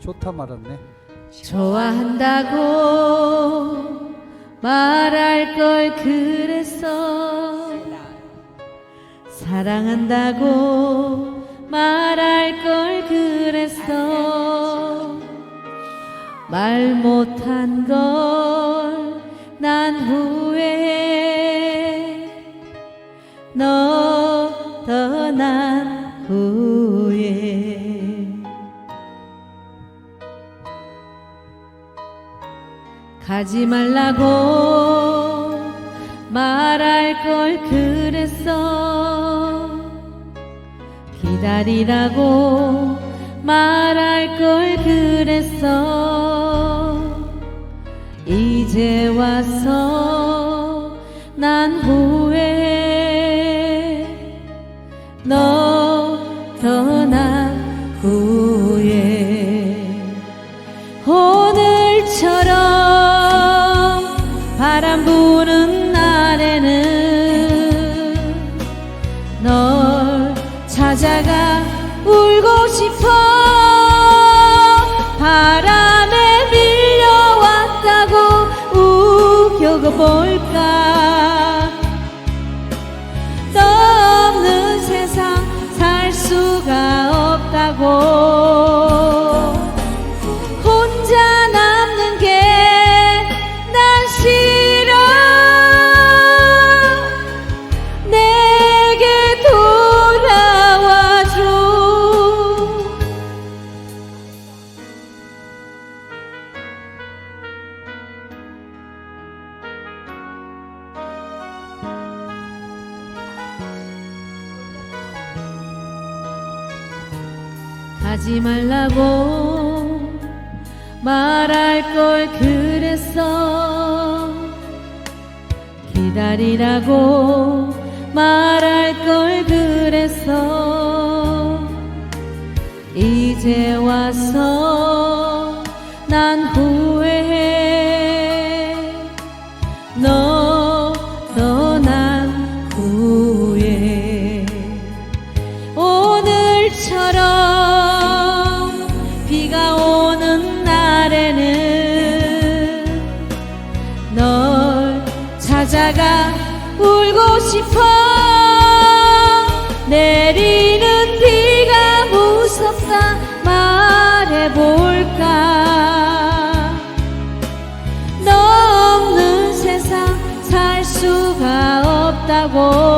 좋다 말았네. 좋아한다고 말할 걸 그랬어. 사랑한다고 말할 걸 그랬어. 말 못한 걸 난 후회해 너 떠난 후 가지 말라고 말할 걸 그랬어. 기다리라고 말할 걸 그랬어. 이제 와서 난후 찾아가 울고 싶어. 바람에 밀려왔다고 우겨볼까. 너 없는 세상 살 수가 없다고 가지 말라고 말할 걸 그랬어. 기다리라고 말할 걸 그랬어. 이제 와서 난 후회해 비가 오는 날에는 널 찾아가 울고 싶어. 내리는 비가 무섭다 말해볼까? 너 없는 세상 살 수가 없다고